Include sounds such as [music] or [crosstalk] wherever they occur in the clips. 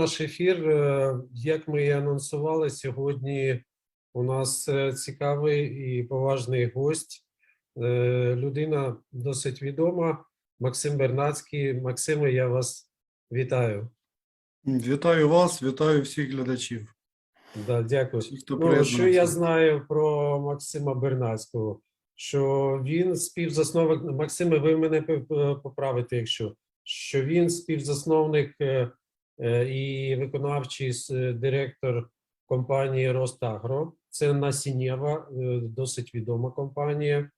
наш ефір. Е, Як ми і анонсували, сьогодні у нас е, цікавий і поважний гость. Е, Людина досить відома. Максим Бернацький. Максиме, я вас вітаю. Вітаю вас, вітаю всіх глядачів. Да, дякую. Всіх, хто Ну, що я знаю про Максима Бернацького? Що він співзасновник. Максиме, ви мене поправите, якщо що він співзасновник і виконавчий директор компанії Ростагро. Це насіннєва, е, досить відома компанія.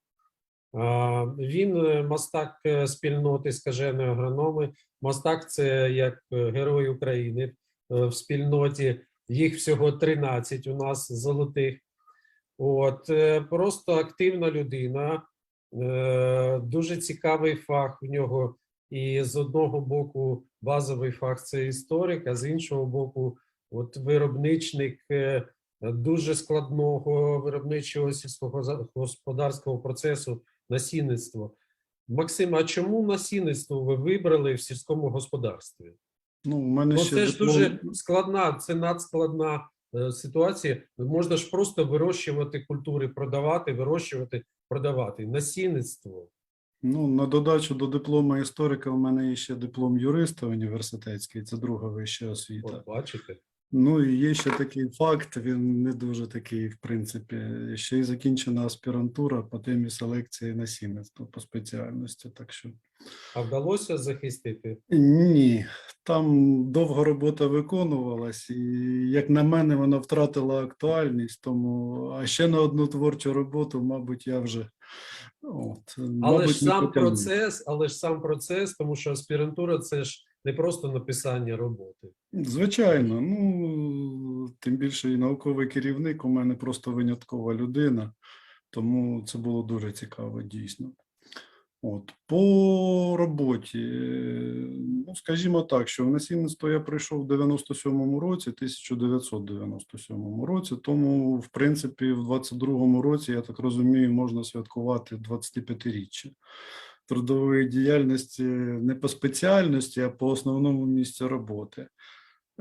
Він е, мастак е, спільноти скаженої агрономи. Мастак це як е, герой України е, в спільноті. Їх всього 13 у нас золотих. От е, просто активна людина, е, дуже цікавий фах в нього. І з одного боку базовий фах це історик, а з іншого боку, от виробничник е, дуже складного виробничого сільського господарського процесу насінництво. Максим, а чому насінництво ви вибрали в сільському господарстві? Ну, у мене ще це ж диплом- дуже складна, це надскладна е, ситуація. Можна ж просто вирощувати культури, продавати, вирощувати, продавати. Насінництво. Ну, на додачу до диплома історика, у мене є ще диплом юриста університетський, це друга вища освіта. От бачите. Ну і є ще такий факт, він не дуже такий, в принципі. Ще й закінчена аспірантура по темі селекції насінництва по спеціальності. Так що А вдалося захистити? ні, там довго робота виконувалась, і як на мене, вона втратила актуальність. Тому а ще на одну творчу роботу, мабуть, я вже от, Але мабуть, ж сам потягну. процес, але ж сам процес, тому що аспірантура це ж не просто написання роботи. Звичайно, ну тим більше і науковий керівник у мене просто виняткова людина, тому це було дуже цікаво, дійсно. От, по роботі, е, ну, скажімо так, що в насінництво я прийшов в 97-му році, 1997 році, тому, в принципі, в 22-му році, я так розумію, можна святкувати 25-річчя трудової діяльності не по спеціальності, а по основному місцю роботи.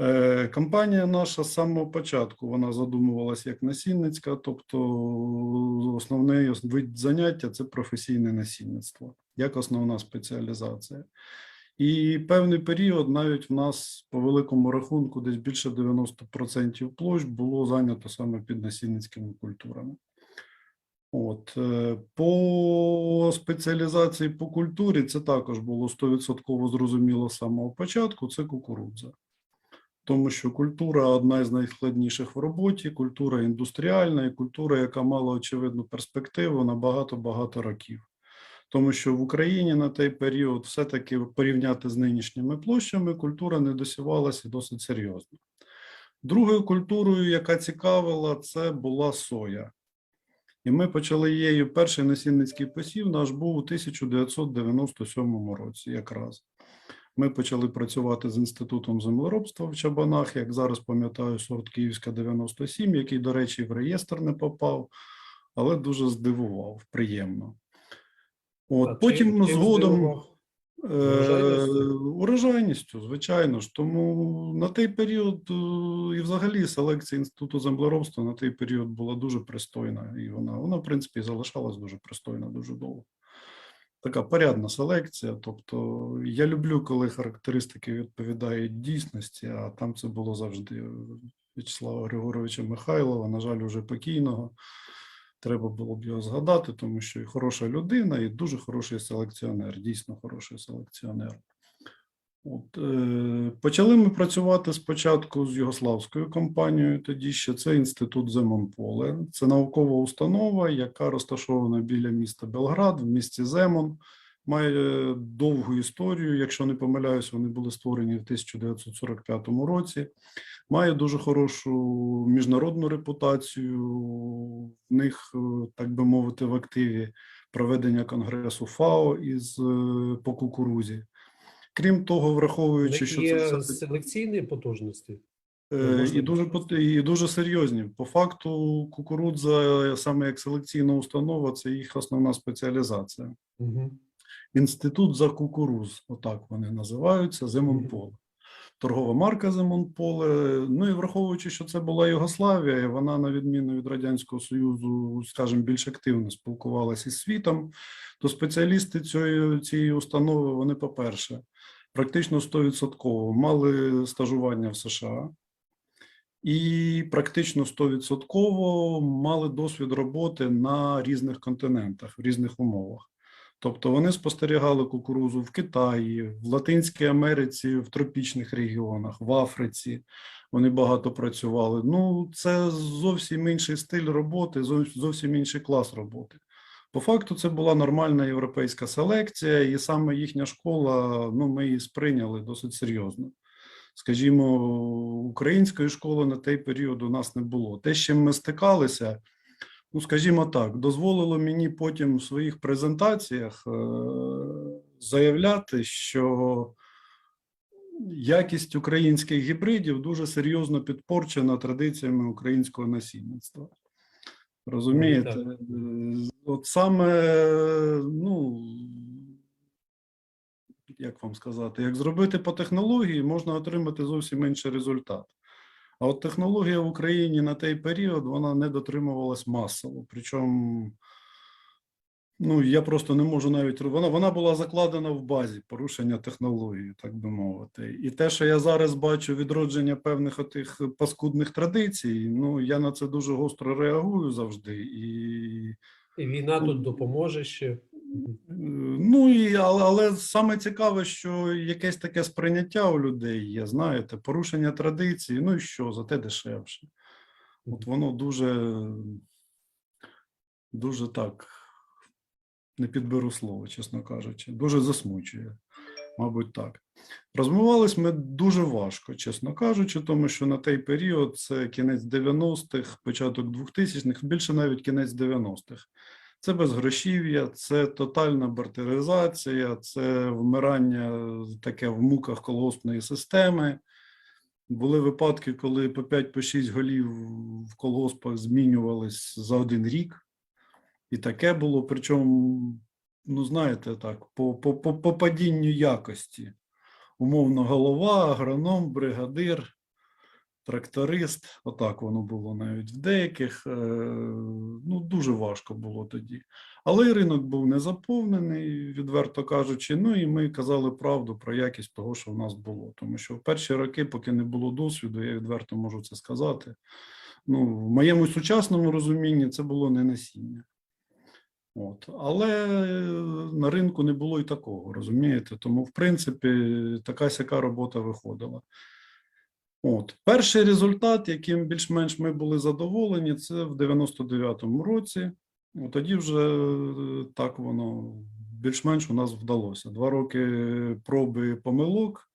Е, Компанія наша з самого початку вона задумувалася як насінницька, тобто основний вид заняття це професійне насінництво, як основна спеціалізація. І певний період навіть в нас по великому рахунку, десь більше 90% площ було зайнято саме під насінницькими культурами. От е, по спеціалізації по культурі це також було 100% зрозуміло з самого початку. Це кукурудза, тому що культура одна із найскладніших в роботі, культура індустріальна і культура, яка мала очевидну перспективу на багато-багато років. Тому що в Україні на той період все-таки порівняти з нинішніми площами культура не досівалася досить серйозно. Другою культурою, яка цікавила, це була соя. І ми почали її. Перший насінницький посів наш був у 1997 році, якраз. Ми почали працювати з інститутом землеробства в Чабанах, як зараз пам'ятаю, сорт Київська 97, який, до речі, в реєстр не попав, але дуже здивував, приємно. От, чим- потім чим згодом. здивував? Е, Урожайністю? урожайністю, звичайно ж. Тому на той період е, і взагалі селекція інституту землеробства на той період була дуже пристойна, і вона, вона в принципі, залишалась дуже пристойна дуже довго. Така порядна селекція. Тобто я люблю, коли характеристики відповідають дійсності, а там це було завжди В'ячеслава Григоровича Михайлова, на жаль, уже покійного. Треба було б його згадати, тому що і хороша людина, і дуже хороший селекціонер, дійсно хороший селекціонер. От, е, почали ми працювати спочатку з югославською компанією, тоді ще це інститут Земонполе. Це наукова установа, яка розташована біля міста Белград в місті Земон. Має довгу історію. Якщо не помиляюсь, вони були створені в 1945 році. Має дуже хорошу міжнародну репутацію. В них, е, так би мовити, в активі проведення конгресу ФАО із е, по кукурузі. Крім того, враховуючи, що це все селекційні потужності? Е, І дуже і дуже серйозні. По факту, кукурудза, саме як селекційна установа, це їх основна спеціалізація. Угу. Інститут за кукуруз, отак вони називаються, Земонполе. торгова марка Зимонполе. Ну і враховуючи, що це була Югославія, і вона, на відміну від Радянського Союзу, скажімо, більш активно спілкувалася із світом, то спеціалісти цієї, цієї установи, вони, по-перше, практично 100% мали стажування в США і практично 100% мали досвід роботи на різних континентах, в різних умовах. Тобто вони спостерігали кукурузу в Китаї, в Латинській Америці, в тропічних регіонах, в Африці. Вони багато працювали. Ну, це зовсім інший стиль роботи, зов- зовсім інший клас роботи. По факту, це була нормальна європейська селекція, і саме їхня школа, ну, ми її сприйняли досить серйозно. Скажімо, української школи на той період у нас не було. Те, з чим ми стикалися, ну, скажімо так, дозволило мені потім в своїх презентаціях е, заявляти, що якість українських гібридів дуже серйозно підпорчена традиціями українського насінництва. Розумієте? От саме, ну, як вам сказати, як зробити по технології, можна отримати зовсім інший результат. А от технологія в Україні на той період вона не дотримувалась масово. Причому, ну я просто не можу навіть вона, вона була закладена в базі порушення технології, так би мовити. І те, що я зараз бачу відродження певних отих паскудних традицій, ну я на це дуже гостро реагую завжди. І І війна тут допоможе ще. Ну і але, але саме цікаве, що якесь таке сприйняття у людей є, знаєте, порушення традиції, ну і що, зате дешевше. От воно дуже, дуже так, не підберу слово, чесно кажучи, дуже засмучує, мабуть, так. Розмивались ми дуже важко, чесно кажучи, тому що на той період це кінець 90-х, початок 2000-х, більше навіть кінець 90-х. Це безгрошів'я, це тотальна бартеризація, це вмирання таке в муках колгоспної системи. Були випадки, коли по 5-6 голів в колгоспах змінювались за один рік. І таке було, причому, ну знаєте, так, по, по, по, по падінню якості. Умовно, голова, агроном, бригадир, тракторист. Отак воно було навіть в деяких. е, Ну, дуже важко було тоді. Але ринок був не заповнений, відверто кажучи. Ну і ми казали правду про якість того, що в нас було. Тому що в перші роки, поки не було досвіду, я відверто можу це сказати. Ну, в моєму сучасному розумінні це було не насіння. От. Але е, на ринку не було і такого, розумієте? Тому, в принципі, така сяка робота виходила. От. Перший результат, яким більш-менш ми були задоволені, це в 99-му році. От тоді вже е, так воно більш-менш у нас вдалося. Два роки проби помилок,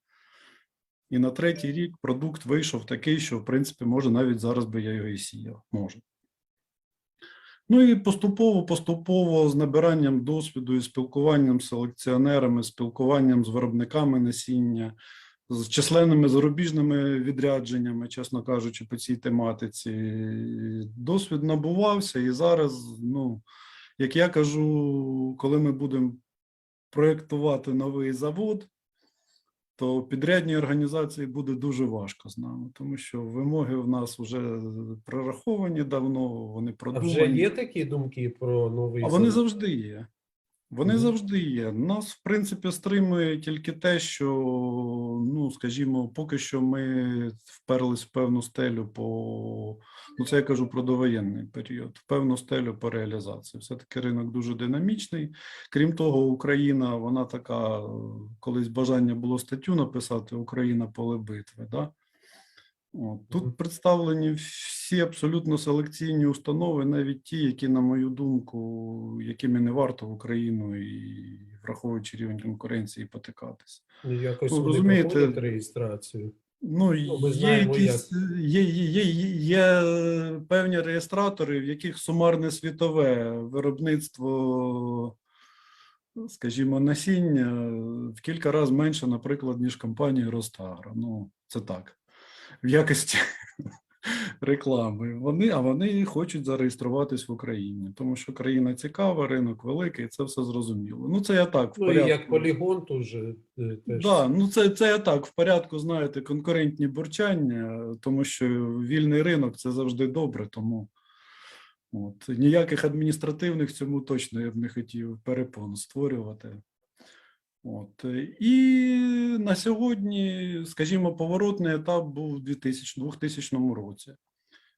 і на третій рік продукт вийшов такий, що, в принципі, може, навіть зараз би я його і сіяв. Може. Ну і поступово, поступово з набиранням досвіду і спілкуванням з селекціонерами, спілкуванням з виробниками насіння, з численними зарубіжними відрядженнями, чесно кажучи, по цій тематиці. Досвід набувався, і зараз, ну, як я кажу, коли ми будемо проєктувати новий завод, то підрядній організації буде дуже важко з нами, тому що вимоги в нас вже прораховані давно, вони А вже є такі думки про новий А вони завжди є. Вони Мгм. завжди є. Нас, в принципі, стримує тільки те, що, ну, скажімо, поки що ми вперлись в певну стелю по, ну, це я кажу про довоєнний період, в певну стелю по реалізації. Все-таки ринок дуже динамічний. Крім того, Україна, вона така, колись бажання було статтю написати Україна поле битви. Да? Тут представлені всі абсолютно селекційні установи, навіть ті, які, на мою думку, якими не варто в Україну і враховуючи рівень конкуренції потикатися. Ну, Якось Ну, розумієте, реєстрацію. Ну, ми є якісь є, є, є, є певні реєстратори, в яких сумарне світове виробництво, скажімо, насіння в кілька разів менше, наприклад, ніж компанії Ростагро. Ну, це так. В якості, [laughs] реклами. Вони, а вони хочуть зареєструватись в Україні, тому що країна цікава, ринок великий, це все зрозуміло. Ну, це я так в Ну і як полігон теж е, теж. Да, ну це, це я так в порядку, знаєте, конкурентні бурчання, тому що вільний ринок це завжди добре, тому от, ніяких адміністративних цьому точно я б не хотів перепон створювати. От, і на сьогодні, скажімо, поворотний етап був у 2000, 2000 році.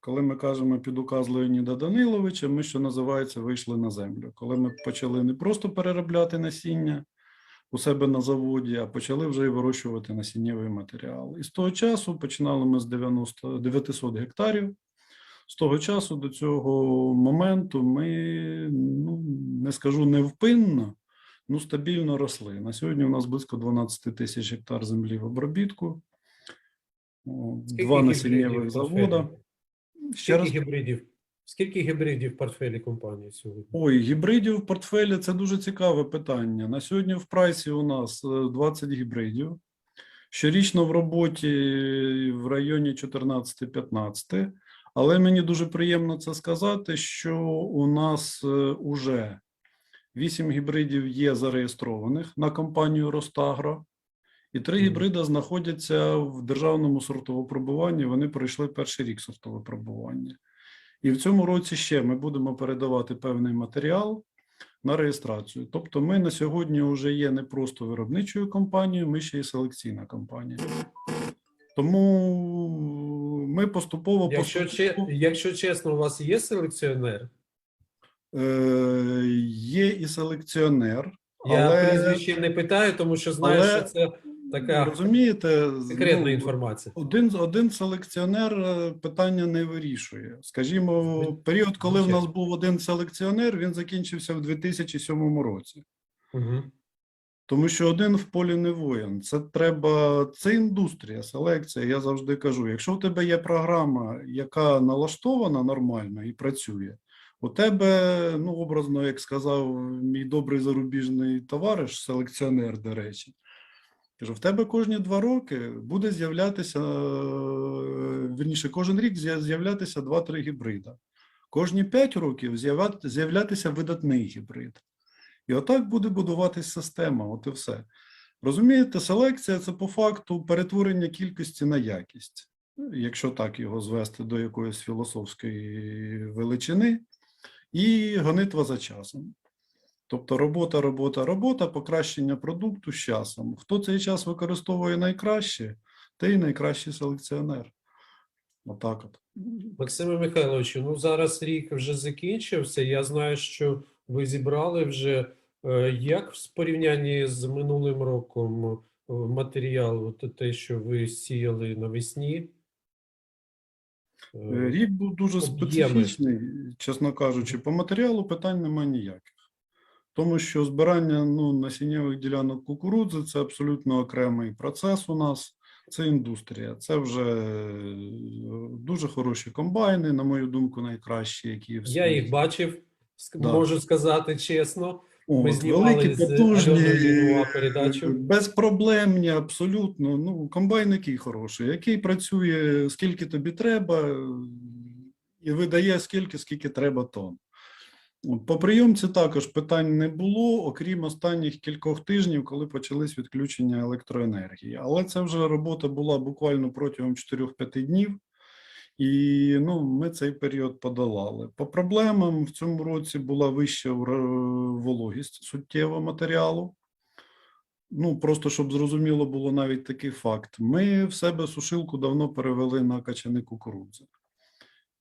Коли ми кажемо під указ Леоніда Даниловича, ми, що називається, вийшли на землю. Коли ми почали не просто переробляти насіння, у себе на заводі, а почали вже і вирощувати насіннєвий матеріал. І з того часу починали ми з 90, 900 гектарів. З того часу до цього моменту ми, ну, не скажу невпинно, ну, стабільно росли. На сьогодні у нас близько 12 тисяч гектар землі в обробітку, два насіннєвих завода. Ще Скільки раз гібридів? Скільки гібридів в портфелі компанії сьогодні? Ой, гібридів в портфелі це дуже цікаве питання. На сьогодні в прайсі у нас е, 20 гібридів. Щорічно в роботі в районі 14-15. Але мені дуже приємно це сказати, що у нас е, уже 8 гібридів є зареєстрованих на компанію Ростагро, і три гібриди знаходяться в державному сортовопробуванні. Вони пройшли перший рік сортовопробування. І в цьому році ще ми будемо передавати певний матеріал на реєстрацію. Тобто, ми на сьогодні вже є не просто виробничою компанією, ми ще й селекційна компанія. Тому ми поступово Якщо, че, поступово якщо чесно, у вас є селекціонер? Е, є і селекціонер, Я але прізвище не питаю, тому що знаю, але- що це така розумієте, секретна ну, інформація. Один, один селекціонер е, питання не вирішує. Скажімо, період, коли в нас був один селекціонер, він закінчився в 2007 році. Угу. Тому що один в полі не воїн. Це треба, це індустрія, селекція. Я завжди кажу: якщо в тебе є програма, яка налаштована нормально і працює, у тебе, ну образно, як сказав мій добрий зарубіжний товариш, селекціонер, до речі, кажу, в тебе кожні два роки буде з'являтися, е, вірніше, кожен рік з'являтися два-три гібрида. Кожні п'ять років з'являтися видатний гібрид. І отак буде будуватись система, от і все. Розумієте, селекція це по факту перетворення кількості на якість, якщо так його звести до якоїсь філософської величини, і гонитва за часом. Тобто робота, робота, робота, покращення продукту з часом. Хто цей час використовує найкраще, той найкращий селекціонер. Отак от. Максиме Михайловичу, ну зараз рік вже закінчився. Я знаю, що ви зібрали вже е, як в порівнянні з минулим роком е, матеріал, те, що ви сіяли навесні. Е, Е, Рік був дуже специфічний, чесно кажучи, по матеріалу питань немає ніяких. Тому що збирання ну, насіннєвих ділянок кукурудзи це абсолютно окремий процес у нас. Це індустрія, це вже е, дуже хороші комбайни, на мою думку, найкращі, які в Я їх бачив, можу сказати чесно. Ми От, великі, з потужні, передачу. безпроблемні, абсолютно. Ну, комбайн який хороший, який працює скільки тобі треба, і видає скільки, скільки треба тонн. По прийомці також питань не було, окрім останніх кількох тижнів, коли почались відключення електроенергії. Але це вже робота була буквально протягом 4-5 днів. І ну, ми цей період подолали. По проблемам в цьому році була вища вологість суттєво матеріалу. Ну, просто щоб зрозуміло було навіть такий факт. Ми в себе сушилку давно перевели на качани кукурудзи.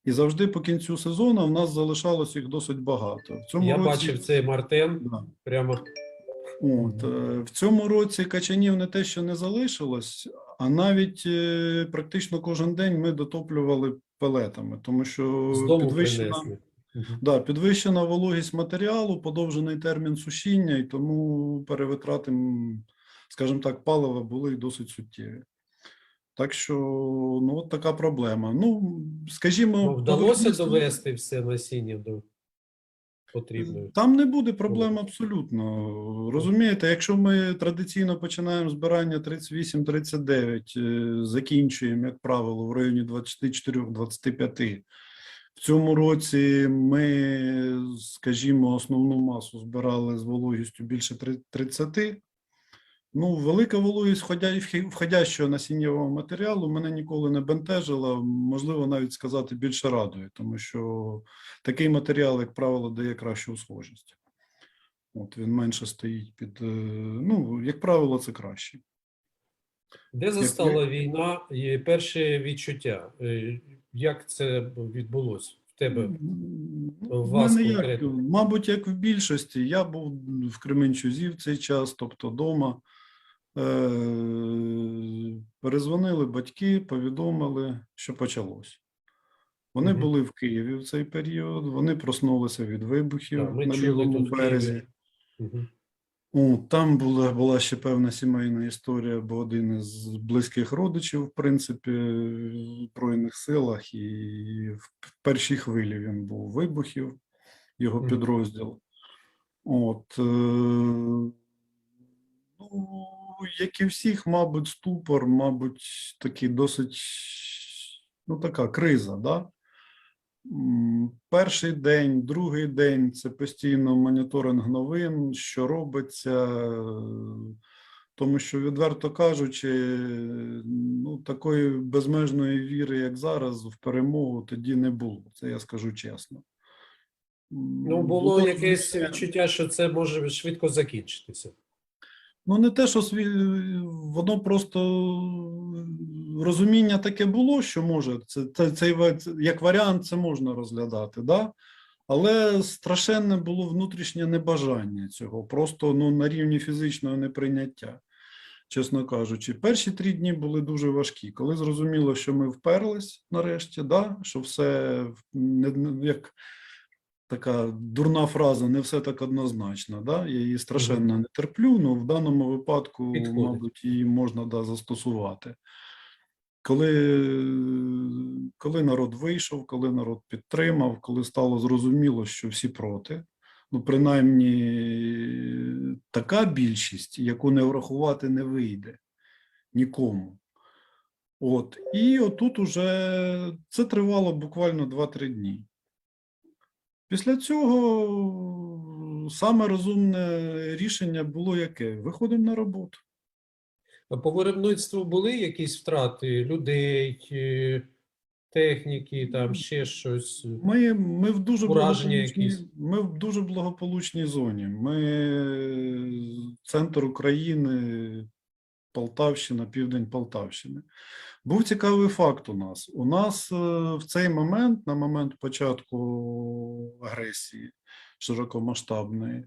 І завжди по кінцю сезону в нас залишалось їх досить багато. В цьому Я році, бачив цей Мартен Да. прямо. От, е, в цьому році качанів не те, що не залишилось, а навіть е, практично кожен день ми дотоплювали пелетами, тому що підвищена, принесли. Да, підвищена вологість матеріалу, подовжений термін сушіння, і тому перевитрати, скажімо так, палива були досить суттєві. Так що, ну, от така проблема. Ну, скажімо, Ну, вдалося довести все насіння до потрібною. Там не буде проблем абсолютно. Розумієте, якщо ми традиційно починаємо збирання 38-39, е, закінчуємо, як правило, в районі 24-25. В цьому році ми, скажімо, основну масу збирали з вологістю більше три- 30. Ну, велика вологість входящого насіннєвого матеріалу мене ніколи не бентежила, можливо, навіть сказати більше радує, тому що такий матеріал, як правило, дає кращу схожість. От він менше стоїть під. е, Ну, як правило, це краще. Де застала війна і перші відчуття? Е, Як це відбулося в тебе? В вас мене як, мабуть, як в більшості. Я був в Кременчузі в цей час, тобто вдома. Е, перезвонили батьки, повідомили, що почалось. Вони Мгм. були в Києві в цей період, вони проснулися від вибухів Так, на лівому березі. Мгм. О, там була, була ще певна сімейна історія, бо один із близьких родичів, в принципі, в Збройних силах, і в першій хвилі він був вибухів, його Мгм. підрозділ. От, е, як і всіх, мабуть, ступор, мабуть, такий досить, ну, така криза, да? Перший день, другий день це постійно моніторинг новин, що робиться, тому що, відверто кажучи, ну, такої безмежної віри, як зараз, в перемогу тоді не було. Це я скажу чесно. Ну, було якесь відчуття, що це може швидко закінчитися. Ну, не те, що сві... воно просто розуміння таке було, що може це, це, цей як варіант, це можна розглядати, да? але страшенне було внутрішнє небажання цього, просто ну, на рівні фізичного неприйняття, чесно кажучи. Перші три дні були дуже важкі. Коли зрозуміло, що ми вперлись нарешті, да? що все як така дурна фраза, не все так однозначно. Да? Я її страшенно не терплю, але в даному випадку, Підходить. мабуть, її можна да, застосувати. Коли, коли народ вийшов, коли народ підтримав, коли стало зрозуміло, що всі проти, ну, принаймні така більшість, яку не врахувати не вийде нікому. От, і отут уже це тривало буквально 2-3 дні. Після цього саме розумне рішення було яке? Виходимо на роботу. А По виробництву були якісь втрати людей, техніки, там ще щось. Ми, ми в дуже якісь? ми в дуже благополучній зоні. Ми центр України, Полтавщина, південь Полтавщини. Був цікавий факт у нас. У нас е, в цей момент, на момент початку агресії широкомасштабної,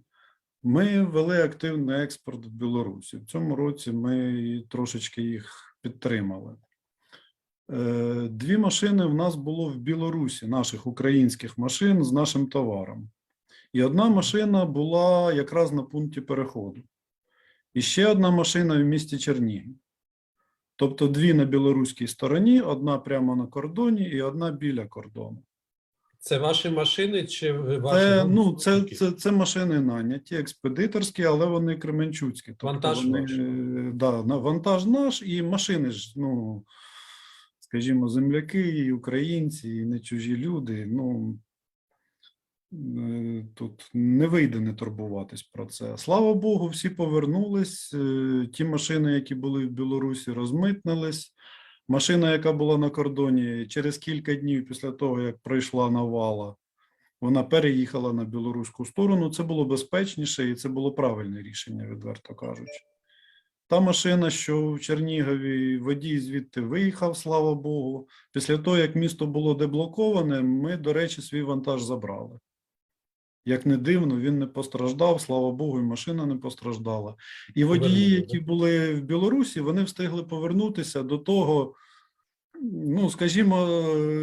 ми вели активний експорт в Білорусі. В цьому році ми трошечки їх підтримали. Е, Дві машини в нас було в Білорусі, наших українських машин з нашим товаром. І одна машина була якраз на пункті переходу. І ще одна машина в місті Чернігів. Тобто дві на білоруській стороні, одна прямо на кордоні і одна біля кордону. Це ваші машини чи ваші? Це, ну, це, це, це машини наняті, експедиторські, але вони кременчуцькі. Тобто Вантаж вони, ваш. е, Да, на вантаж наш і машини ж, ну, скажімо, земляки, і українці, і не чужі люди. Ну, тут не вийде не турбуватись про це. Слава Богу, всі повернулись. е, Ті машини, які були в Білорусі, розмитнились. Машина, яка була на кордоні, через кілька днів після того, як пройшла навала, вона переїхала на білоруську сторону. Це було безпечніше і це було правильне рішення, відверто кажучи. Та машина, що в Чернігові водій звідти виїхав, слава Богу. Після того, як місто було деблоковане, ми, до речі, свій вантаж забрали. Як не дивно, він не постраждав, слава Богу, і машина не постраждала. І водії, які були в Білорусі, вони встигли повернутися до того. Ну, скажімо,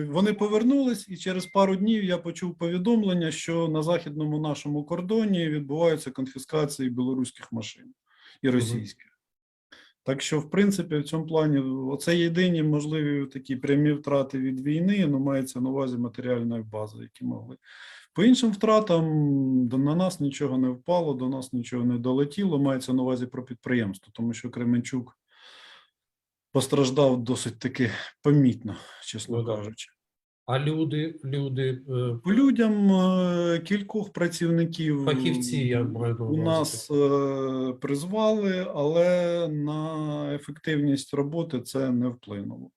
вони повернулись, і через пару днів я почув повідомлення, що на західному нашому кордоні відбуваються конфіскації білоруських машин і російських. Так що, в принципі, в цьому плані оце єдині можливі такі прямі втрати від війни, ну мається на увазі матеріальної бази, які могли. По іншим втратам на нас нічого не впало, до нас нічого не долетіло. Мається на увазі про підприємство, тому що Кременчук постраждав досить таки помітно, чесно Ну кажучи. А люди, люди, е, По людям е, кількох працівників Фахівці, я маю у нас е, призвали, але на ефективність роботи це не вплинуло.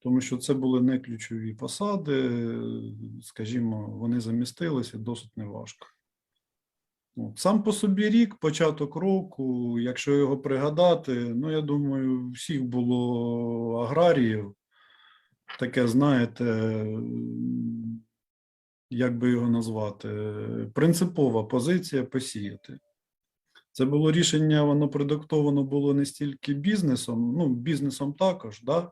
Тому що це були не ключові посади, скажімо, вони замістилися досить неважко. Сам по собі рік, початок року, якщо його пригадати, ну я думаю, всіх було аграріїв, таке, знаєте, як би його назвати, принципова позиція посіяти. Це було рішення, воно продиктовано було не стільки бізнесом, ну, бізнесом також, да?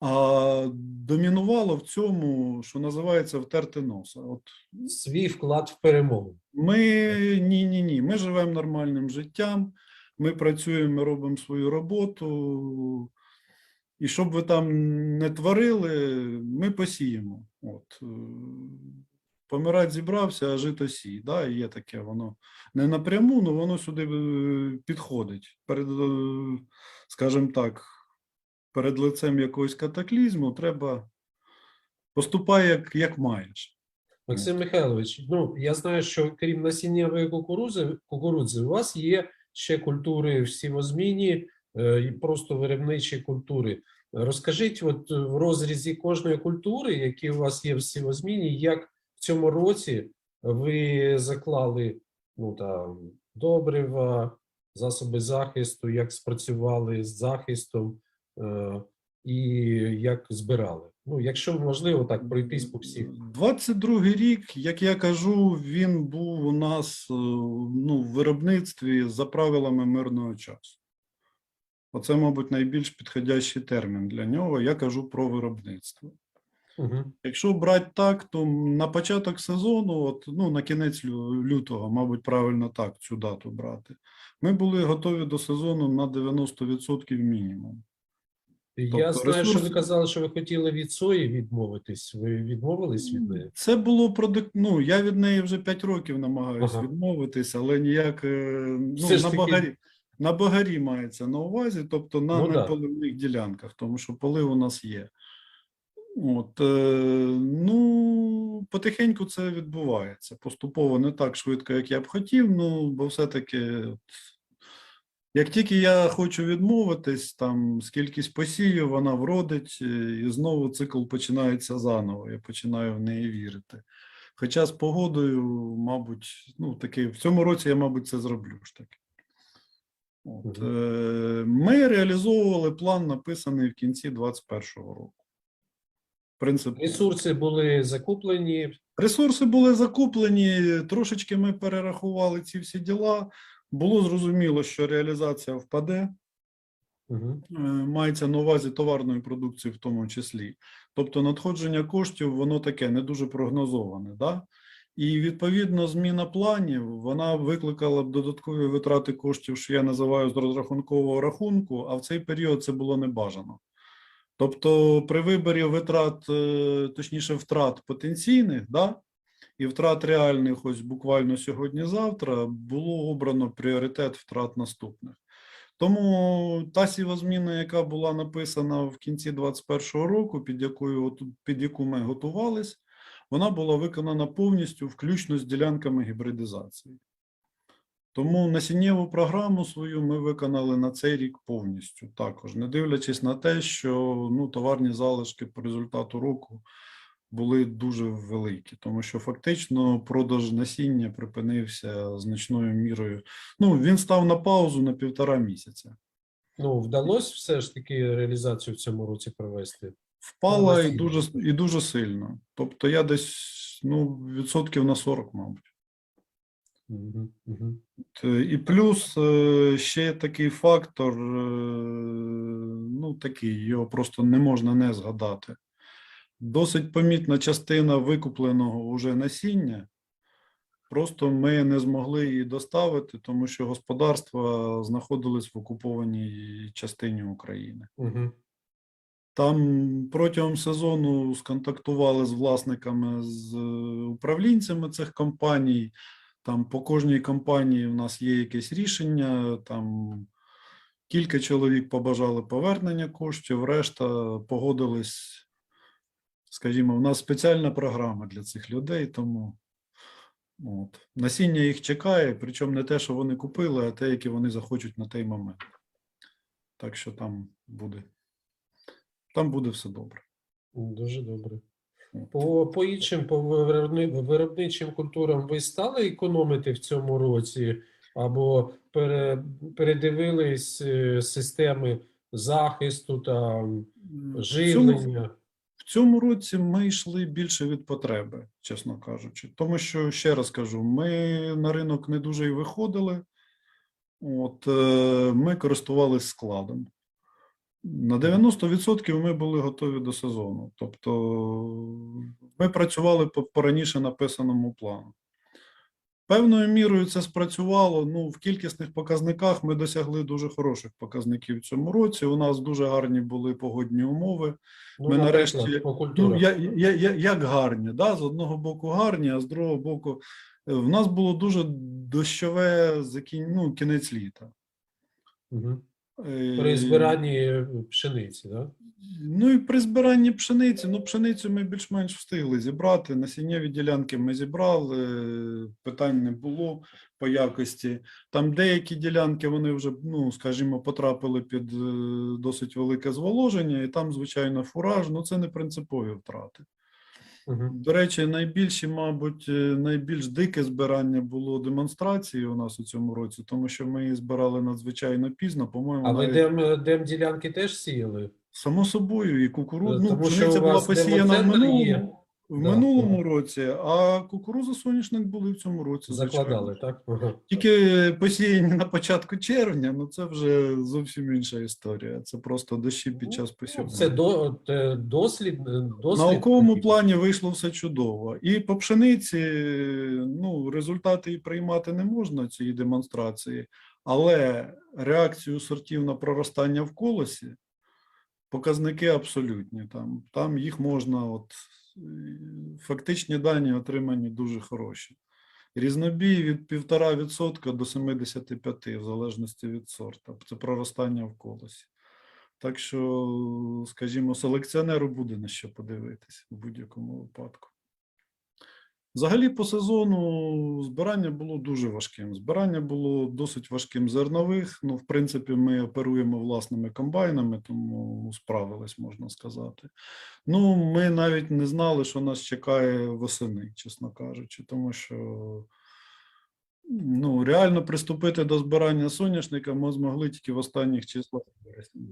А домінувало в цьому, що називається втерти носа. От свій вклад в перемогу. ми ні, ні, ні. Ми живемо нормальним життям, ми працюємо, ми робимо свою роботу. І щоб ви там не творили, ми посіємо. От. е, Помирать зібрався, а жито сій. Да? і Є таке, воно не напряму, але воно сюди е, підходить. Перед, е, скажімо так, перед лицем якогось катаклізму треба поступай, як, як маєш. Максим Михайлович, ну я знаю, що крім насіннєвої кукурудзи, кукурудзи, у вас є ще культури в сівозміні е, просто виробничі культури. Розкажіть, от в розрізі кожної культури, які у вас є в сівозміні, як в цьому році ви заклали ну там добрива, засоби захисту, як спрацювали з захистом і як збирали? Ну, якщо можливо, так пройтись по всіх. 22-й рік, як я кажу, він був у нас е, ну, в виробництві за правилами мирного часу. Оце, мабуть, найбільш підходящий термін для нього. Я кажу про виробництво. Угу. Якщо брати так, то на початок сезону, от, ну, на кінець лютого, мабуть, правильно так цю дату брати, ми були готові до сезону на 90% мінімум. Я Тобто знаю, що ви казали, що ви хотіли від сої відмовитись. Ви відмовились від неї? Це було продик... Ну, я від неї вже 5 років намагаюся Ага. відмовитись, але ніяк е, ну, Все на, таки- багарі... на багарі мається на увазі, тобто на Ну да. неполивних ділянках, тому що поли у нас є. От, е, ну, потихеньку це відбувається. Поступово не так швидко, як я б хотів, ну, бо все-таки, як тільки я хочу відмовитись, там скількись посію, вона вродить, е, і знову цикл починається заново. Я починаю в неї вірити. Хоча з погодою, мабуть, ну, таки, в цьому році я, мабуть, це зроблю ж таки. От, е, ми реалізовували план, написаний в кінці 2021 року. Принцип Ресурси були закуплені. Ресурси були закуплені, трошечки ми перерахували ці всі діла. Було зрозуміло, що реалізація впаде. Угу. Мається на увазі товарної продукції в тому числі. Тобто надходження коштів, воно таке не дуже прогнозоване. Да? І відповідно зміна планів вона викликала б додаткові витрати коштів, що я називаю з розрахункового рахунку, а в цей період це було небажано. Тобто, при виборі витрат, е, точніше, втрат потенційних, да, і втрат реальних, ось буквально сьогодні-завтра, було обрано пріоритет втрат наступних. Тому та сівозміна, яка була написана в кінці 2021 року, під якою під яку ми готувались, вона була виконана повністю, включно з ділянками гібридизації. Тому насіннєву програму свою ми виконали на цей рік повністю також, не дивлячись на те, що ну, товарні залишки по результату року були дуже великі, тому що фактично продаж насіння припинився значною мірою. Ну, він став на паузу на півтора місяця. Ну, вдалося все ж таки реалізацію в цьому році провести. Впала і дуже, і дуже сильно. Тобто я десь ну, відсотків на 40, мабуть. Угу. Угу. І плюс е, ще такий фактор, е, ну такий, його просто не можна не згадати. Досить помітна частина викупленого уже насіння Просто ми не змогли її доставити, тому що господарства знаходились в окупованій частині України. Угу. Там протягом сезону сконтактували з власниками, з е, управлінцями цих компаній. Там по кожній компанії в нас є якесь рішення. Там кілька чоловік побажали повернення коштів, решта погодились. Скажімо, в нас спеціальна програма для цих людей, тому от. насіння їх чекає, причому не те, що вони купили, а те, яке вони захочуть на той момент. Так що там буде там буде все добре. Дуже добре. По, по іншим по виробничим культурам ви стали економити в цьому році або пере, передивились е, системи захисту цьому, живлення? В цьому році ми йшли більше від потреби, чесно кажучи. Тому що, ще раз кажу, ми на ринок не дуже й виходили. От, е, ми користувалися складом. На 90% ми були готові до сезону. Тобто ми працювали по, по раніше написаному плану. Певною мірою це спрацювало. Ну, в кількісних показниках ми досягли дуже хороших показників в цьому році. У нас дуже гарні були погодні умови. Ну, ми нарешті- Ну, я, я, я, як гарні, да? з одного боку гарні, а з другого боку, е, в нас було дуже дощове закін... ну, кінець літа. Мгм. Е, При збиранні пшениці, да? Ну і при збиранні пшениці, ну пшеницю ми більш-менш встигли зібрати. Насіннєві ділянки ми зібрали, е, питань не було по якості. Там деякі ділянки вони вже, ну скажімо, потрапили під е, досить велике зволоження, і там, звичайно, фураж, ну це не принципові втрати. Мгм. До речі, найбільші, мабуть, е, найбільш дике збирання було демонстрації у нас у цьому році, тому що ми її збирали надзвичайно пізно. По-моєму, А ви навіть дем, дем ділянки теж сіяли? само собою і кукурудзу. Е, Ну, що пшениця була посіяна в минулому. В Да, минулому да. році, а кукуруза соняшник були в цьому році. звичайно. Закладали, так? Тільки посіяні на початку червня, ну це вже зовсім інша історія. Це просто дощі під час посіву. Це до, дослід, дослід. Науковому плані вийшло все чудово. І по пшениці ну, результати і приймати не можна цієї демонстрації, але реакцію сортів на проростання в колосі показники абсолютні. Там, там їх можна, от, фактичні дані отримані дуже хороші. Різнобій від 1,5% до 75%, в залежності від сорта. Це проростання в колосі. Так що, скажімо, селекціонеру буде на що подивитись в будь-якому випадку. Взагалі, по сезону збирання було дуже важким. Збирання було досить важким зернових. Ну, в принципі, ми оперуємо власними комбайнами, тому справились, можна сказати. Ну, ми навіть не знали, що нас чекає восени, чесно кажучи, тому що ну, реально приступити до збирання соняшника ми змогли тільки в останніх числах вересня.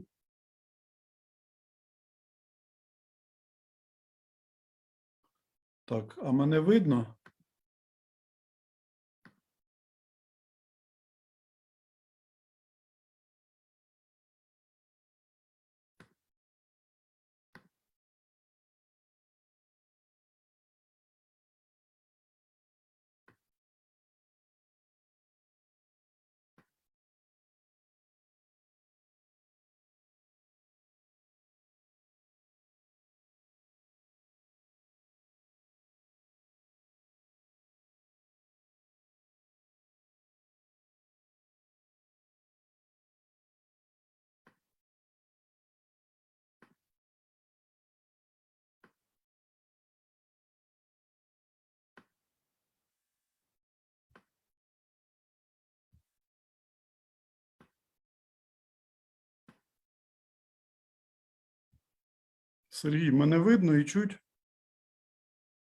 Так, а мене видно? Сергій, мене видно і чуть?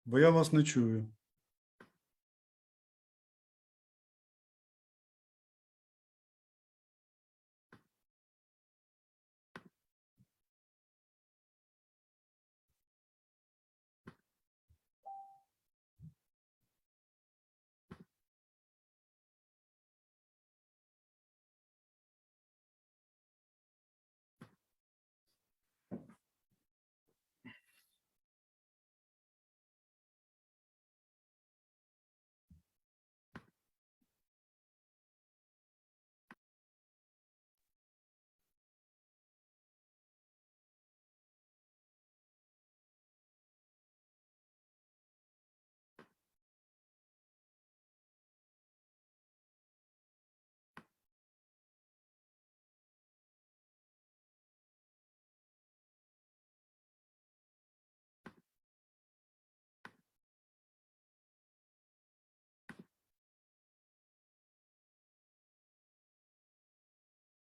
Бо я вас не чую.